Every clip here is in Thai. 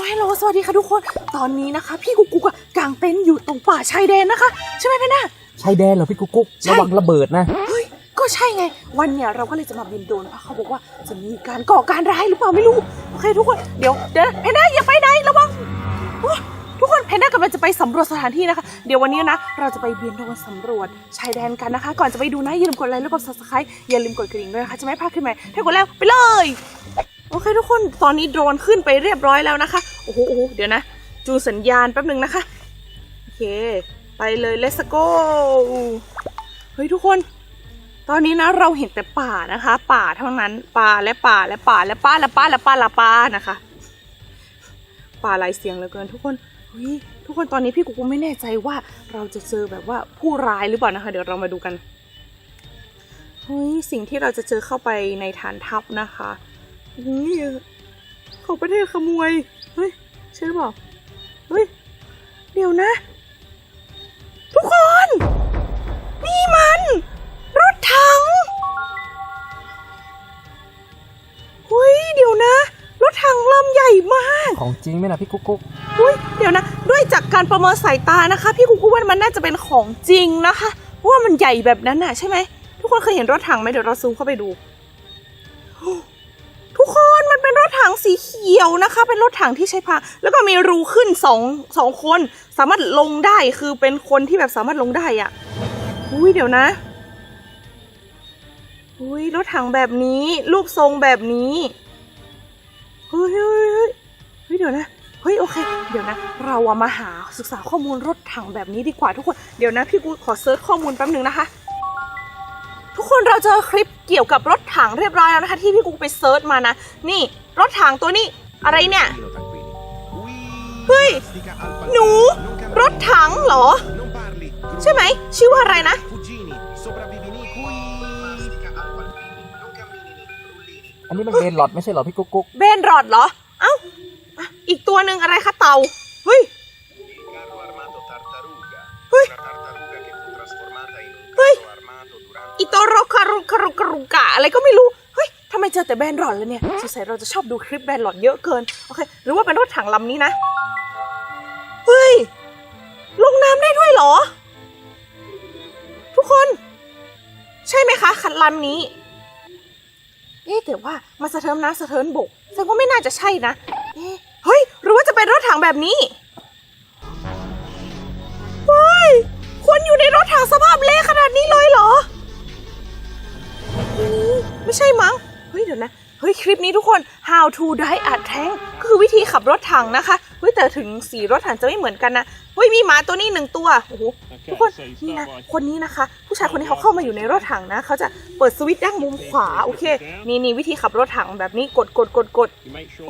ลฮัลโหลสวัสดีค่ะทุกคน ตอนนี้นะคะ พี่กุ๊กกุ๊กอะกางเต็นท์อยู่ตรงป่าชายแดนนะคะ ใช่ไหมพี่นาชายแดนเหรอพี่กุ๊กกุ๊กใช่ ระวังระเบิดนะ เฮ้ย ก็ใช่ไง วันเนี้ยเราก็เลยจะมาบินโดรนเพราะเขาบอกว่าจะมีการก่อการร้ายหรือเปล่าไม่รู้ โอเคทุกคน เดี๋ยวเดี๋ยวแพนด้าอย่าไปไหนระวังโอ๊ยทุกคนแพนด้ากำลังจะไปสำรวจสถานที่นะคะ เดี๋ยววันนี้นะ เราจะไปบินโดรนสำรวจชายแดนกันนะคะ ก่อนจะไปดูนะอย่าลืมกดไลค์แล้วกด subscribe อย่าลืมกดกระดิ่งด้วยนะคะจะไม่พลาดขึ้นใหม่ถ้ากดแล้วไปเลย โอเคทุกคนตอนนี้โดรนขึ้นไปเรียบร้อยแล้วนะคะโอ้โหโเดี๋ยวนะจูสัญญาณแป๊บหนึ่งนะคะโอเค ไปเลย let's go เฮ้ยทุกคน ตอนนี้นะเราเห็นแต่ป่านะคะ ป่าเท่านั้นป่าและป่าและป่าและป่าและป่าและป่าและป่านะคะ ป่าหลายเสียงเหลือเกินทุกคนเฮ้ยทุกคนตอนนี้พี่กุ๊กไม่แน่ใจว่าเราจะเจอแบบว่าผู้ร้ายหรือเปล่านะคะ เดี๋ยวเรามาดูกันเฮ้ยสิ่งที่เราจะเจอเข้าไปในฐานทัพนะคะ เฮ้ยเขาประเทศขโมย เฮ้ยใช่หรือเปล่าเฮ้ย เดี๋ยวนะ ทุกคน นี่มัน รถถังเฮ้ย เดี๋ยวนะ รถถังลำใหญ่มากของจริงไหมนะพี่กุ๊กกุ๊กอุ้ย เดี๋ยวนะ ด้วยจากการประเมินสายตานะคะ พี่กุ๊กว่ามันน่าจะเป็นของจริงนะคะเพราะว่ามันใหญ่แบบนั้นน่ะใช่ไหม ทุกคนเคยเห็นรถถังไหมเดี๋ยวเราซูมเข้าไปดู สีเขียวนะคะ เป็นรถถังที่ใช้พา แล้วก็มีรูขึ้นสองสองคน สามารถลงได้คือเป็นคนที่แบบสามารถลงได้อะอุ้ยเดี๋ยวนะอุ้ยรถถังแบบนี้รูปทรงแบบนี้เฮ้ยเฮ้ยเฮ้ยเฮ้ยเดี๋ยวนะเฮ้ยโอเค เดี๋ยวนะ เราอะมาหาศึกษาข้อมูลรถถังแบบนี้ดีกว่าทุกคนเดี๋ยวนะพี่กูขอเซิร์ชข้อมูลแป๊บหนึ่งนะคะทุกคนเราเจอคลิปเกี่ยวกับรถถังเรียบร้อยแล้วนะคะ ที่พี่กูไปเซิร์ชมานะ นี่รถถังตัวนี้ อะไรเนี่ย เฮ้ย หนู รถถังเหรอ ใช่ไหม ชื่อว่าอะไรนะ อันนี้มันเบนหลอดไม่ใช่เหรอพี่กุ๊กกุ๊กเบนรอดเหรอ เอ้าอะอีกตัวหนึ่งอะไรคะเต่า เฮ้ย carro armato tartaruga. Ui. Una tartaruga che fu trasformata in un Ui. carro armato durante อิโตโรคารุคารุคารุกะอะไรก็ไม่รู้เฮ้ยทำ ไมเจอแต่แบรนด์หลอนแล้วเนี่ยสงสัยเราจะชอบดูคลิปแบรนด์หลอนเยอะเกิน โอเค หรือว่าเป็นรถถังลำนี้นะ เฮ้ย ลงน้ำได้ด้วยเหรอ ทุกคน ใช่ไหมคะ คันลำนี้ เอ๊ะแต่ว่ามันสะเทินน้ำสะเทินบกแสดงว่าไม่น่าจะใช่นะ เอ๊ะเฮ้ย หรือว่าจะเป็นรถถังแบบนี้เฮ้ยคนอยู่ในรถถังสภาพเละขนาดนี้เลย ลิปนี้ทุกคน how to drive a tank ก็คือวิธีขับรถถังนะคะเฮ้ยแต่ถึงสีรถถังจะไม่เหมือนกันนะเฮ้ยมีหมาตัวนี้หนึ่งตัวโอ้โหทุกคนนี่นะคนนี้นะคะ ผู้ชายคนนี้เขาเข้ามาอยู่ในรถถังนะเขาจะเปิดสวิตช์ด้านมุมขวาโอเคนี่นี่วิธีขับรถถังแบบนี้กดกดกดกด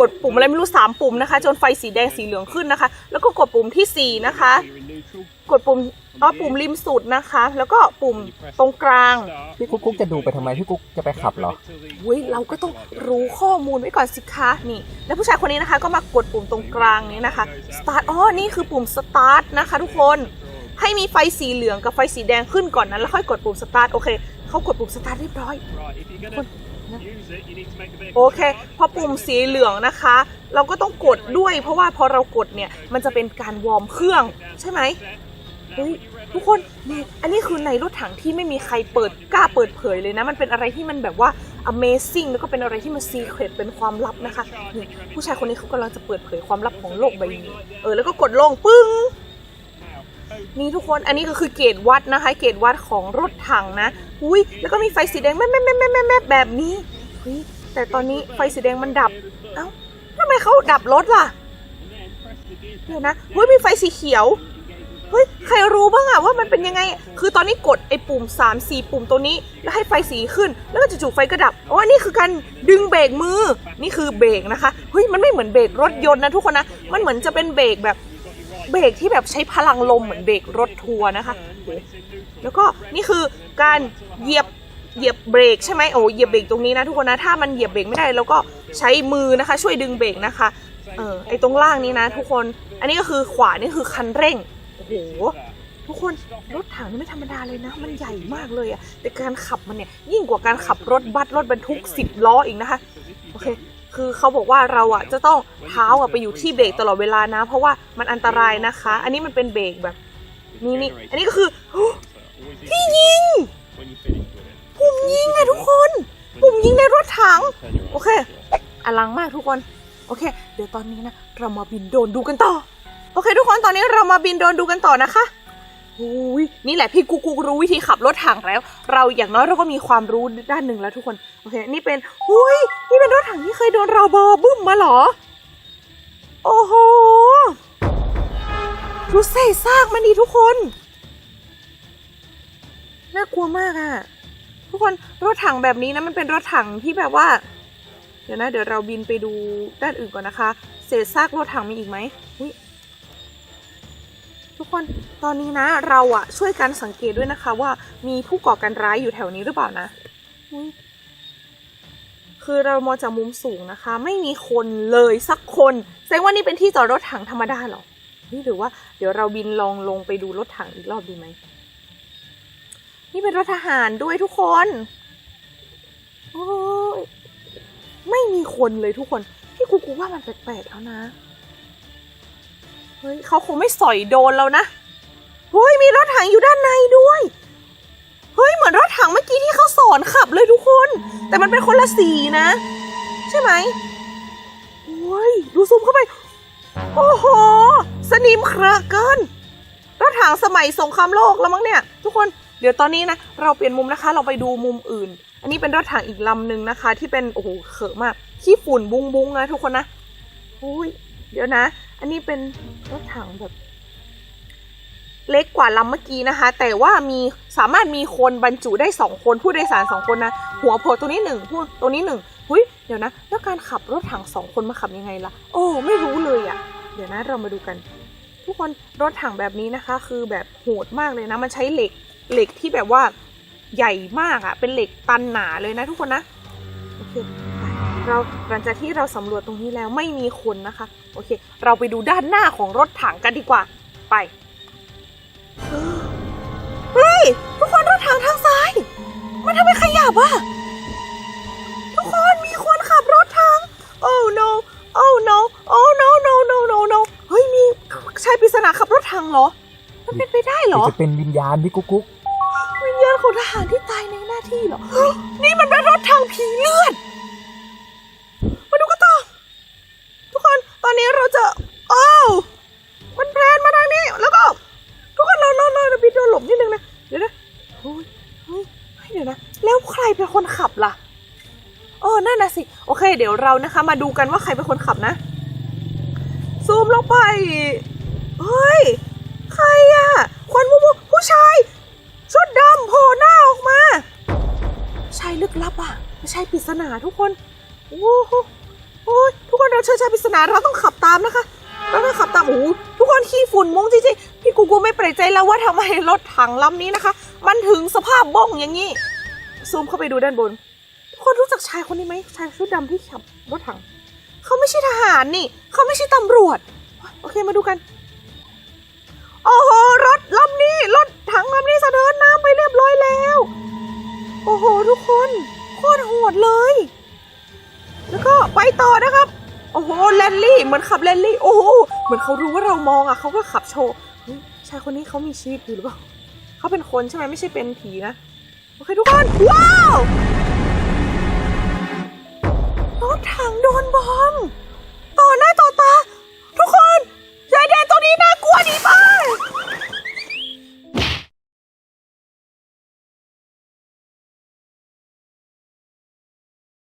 กดปุ่มอะไรไม่รู้สามปุ่มนะคะ จนไฟสีแดงสีเหลืองขึ้นนะคะ แล้วก็กดปุ่มที่สี่นะคะ กดปุ่มอ๋อปุ่มริมสุดนะคะ แล้วก็ปุ่มตรงกลางพี่กุ๊กกุ๊กจะดูไปทำไมพี่กุ๊กจะไปขับเหรอเว้ยเราก็ต้องรู้ข้อมูลไว้ก่อนสิคะนี่ แล้วผู้ชายคนนี้นะคะ ก็มากดปุ่มตรงกลางนี้นะคะ start อ๋อนี่คือปุ่ม start นะคะ ทุกคนให้มีไฟสีเหลืองกับไฟสีแดงขึ้นก่อนนั้น แล้วค่อยกดปุ่ม start โอเคเขากดปุ่ม start เรียบร้อยโอเค พอปุ่มสีเหลืองนะคะ เราก็ต้องกดด้วย เพราะว่าพอเรากดเนี่ยมันจะเป็นการวอร์มเครื่องใช่ไหม เฮ้ยทุกคนนี่อันนี้คือในรถถังที่ไม่มีใครเปิดกล้าเปิดเผยเลยนะ มันเป็นอะไรที่มันแบบว่า Amazing แล้วก็เป็นอะไรที่มัน Secret เป็นความลับนะคะนี่ผู้ชายคนนี้เขากำลังจะเปิดเผยความลับของโลกใบนี้เออแล้วก็กดลงปึ้งนี่ทุกคนอันนี้ก็คือเกจวัดนะคะ เกจวัดของรถถังนะอุ้ยแล้วก็มีไฟสีแดงแม่แม่แม่แม่แม่แม่แบบนี้เฮ้ยแต่ตอนนี้ไฟสีแดงมันดับเอ้าทำไมเขาดับรถล่ะเดี๋ยวนะเฮ้ยมีไฟสีเขียว เฮ้ยใครรู้บ้างอะว่ามันเป็นยังไง คือตอนนี้กดไอ้ปุ่ม 3 4 ปุ่มตัวนี้ แล้วให้ไฟสีขึ้น แล้วก็จู่ๆไฟก็ดับอ๋อนี่คือการดึงเบรกมือ นี่คือเบรกนะคะ เฮ้ย มันไม่เหมือนเบรกรถยนต์นะทุกคนนะ มันเหมือนจะเป็นเบรกแบบเบรกที่แบบใช้พลังลมเหมือนเบรกรถทัวร์นะคะ แล้วก็นี่คือการเหยียบเหยียบเบรกใช่ไหมโอ้เหยียบเบรกตรงนี้นะทุกคนนะ ถ้ามันเหยียบเบรกไม่ได้เราก็ใช้มือนะคะ ช่วยดึงเบรกนะคะ เออไอตรงล่างนี้นะ ทุกคน อันนี้ก็คือขวานี่คือคันเร่ง หทุกคนรถถังนี่ไม่ธรรมดาเลยนะ มันใหญ่มากเลยอะแต่การขับมันเนี่ยยิ่งกว่าการขับรถบัสรถบรรทุกสิบล้ออีกนะคะโอเคคือเขาบอกว่าเราอะจะต้องเท้าอะไปอยู่ที่เบรกตลอดเวลานะ เพราะว่ามันอันตรายนะคะ อันนี้มันเป็นเบรกแบบนี่นี่อันนี้ก็คือพี่ยิงปุ่มยิงอะทุกคนปุ่มยิงในรถถังโอเคอลังมากทุกคน โอเค เดี๋ยวตอนนี้นะ เรามาบินโดนดูกันต่อ โอเคทุกคนตอนนี้เรามาบินโดรนดูกันต่อนะคะอุ้ยนี่แหละพี่กูกูรู้วิธีขับรถถังแล้ว เราอย่างน้อยเราก็มีความรู้ด้านหนึ่งแล้วทุกคนโอเคนี่เป็นอุ้ยนี่เป็นรถถังที่เคยโดนเราบอบึ้มมาเหรอ โอ้โหดูเศษซากมันดีทุกคนน่ากลัวมากอะทุกคนรถถังแบบนี้นะมันเป็นรถถังที่แบบว่า เดี๋ยวนะ เดี๋ยวเราบินไปดูด้านอื่นก่อนนะคะ เศษซากรถถังมีอีกไหมอุ๊ย ทุกคนตอนนี้นะเราอะช่วยกันสังเกตด้วยนะคะว่ามีผู้ก่อการร้ายอยู่แถวนี้หรือเปล่านะคือเรามองจากมุมสูงนะคะ ไม่มีคนเลยสักคนแสดงว่านี่เป็นที่จอดรถถังธรรมดาหรอนี่หรือว่าเดี๋ยวเราบินลองลงไปดูรถถังอีกรอบดีไหมนี่เป็นรถทหารด้วยทุกคนโอ้ยไม่มีคนเลยทุกคน พี่กูกูว่ามันแปลกๆแล้วนะ เฮ้ยเขาคงไม่สอยโดนแล้วนะเฮ้ยมีรถถังอยู่ด้านในด้วย เฮ้ยเหมือนรถถังเมื่อกี้ที่เขาสอนขับเลยทุกคน แต่มันเป็นคนละสีนะ ใช่ไหมโอ้ยดูซูมเข้าไป โอ้โห สนิมเคราะเกิน รถถังสมัยสงครามโลกแล้วมั้งเนี่ย ทุกคนเดี๋ยวตอนนี้นะ เราเปลี่ยนมุมนะคะ เราไปดูมุมอื่น อันนี้เป็นรถถังอีกลำหนึ่งนะคะ ที่เป็นโอ้โหเขอะมากขี้ฝุ่นบุ้งบุ้งนะทุกคนนะอุ้ยเดี๋ยวนะ อันนี้เป็นรถถังแบบ เล็กกว่าลำเมื่อกี้นะคะ แต่ว่ามีสามารถมีคนบรรจุได้สองคนผู้โดยสารสองคนนะ หัวโผล่ตัวนี้หนึ่งผู้ตัวนี้หนึ่งหุยเดี๋ยวนะ แล้วการขับรถถังสองคนมาขับยังไงล่ะ โอ้ ไม่รู้เลยอะ่ะ เดี๋ยวนะเรามาดูกัน ทุกคนรถถังแบบนี้นะคะ คือแบบโหดมากเลยนะ มันใช้เหล็กเหล็กที่แบบว่าใหญ่มากอะ่ะ เป็นเหล็กตันหนาเลยนะทุกคนนะโอเค เราหลังจากที่เราสำรวจตรงนี้แล้วไม่มีคนนะคะ โอเค เราไปดูด้านหน้าของรถถังกันดีกว่า ไป เฮ้ย ทุกคนรถถังทางซ้าย มันทำไมขยับอะทุกคนมีคนขับรถถัง oh no oh no oh no no no no no เฮ้ย มีชายปริศนาขับรถถังเหรอ มันเป็นไปได้เหรอ จะเป็นวิญญาณพี่กุ๊กกุ๊กวิญญาณของทหารที่ตายในหน้าที่เหรอ นี่มันเป็นรถถังผีเลือด นี้เราจะอ้มันแพนมาทางนี้ แล้วก็ทุกคนเราเราเราบินโดนหลบนิดนึงนะเดี๋ยวนะเฮ้ยเฮ้ยเดี๋ยวนะแล้วใครเป็นคนขับล่ะอ๋อนั่นนะสิ โอเค เดี๋ยวเรานะคะ มาดูกันว่าใครเป็นคนขับนะ ซูมลงไป เฮ้ย ใครอะควันมูมูผู้ชายชุดดำโผล่หน้าออกมาชายลึกลับอะไม่ใช่ปริศนาทุกคน โอ้โห เราเชื่อชายปริศนาเราต้องขับตามนะคะเราต้องขับตามโอ้โหทุกคนขี้ฝุ่นมุ้งจริงๆพี่กูกูไม่แปลกใจแล้วว่าทำไมรถถังลำนี้นะคะ มันถึงสภาพบ้งอย่างนี้ซูมเข้าไปดูด้านบน ทุกคนรู้จักชายคนนี้ไหมชายชุดดำที่ขับรถถัง เขาไม่ใช่ทหารนี่ เขาไม่ใช่ตำรวจ โอเคมาดูกันโอ้โหรถลำนี้รถถังลำนี้สะเทินน้ำไปเรียบร้อยแล้ว โอ้โห ทุกคนโคตรโหดเลย แล้วก็ไปต่อนะครับ โอ้โหแลนลี่เหมือนขับแลนลี่ โอ้โหเหมือนเขารู้ว่าเรามองอะเขาก็ขับโชว์ชายคนนี้เขามีชีวิตอยู่หรือเปล่าเขาเป็นคนใช่ไหมไม่ใช่เป็นผีนะ โอเคทุกคน ว้าว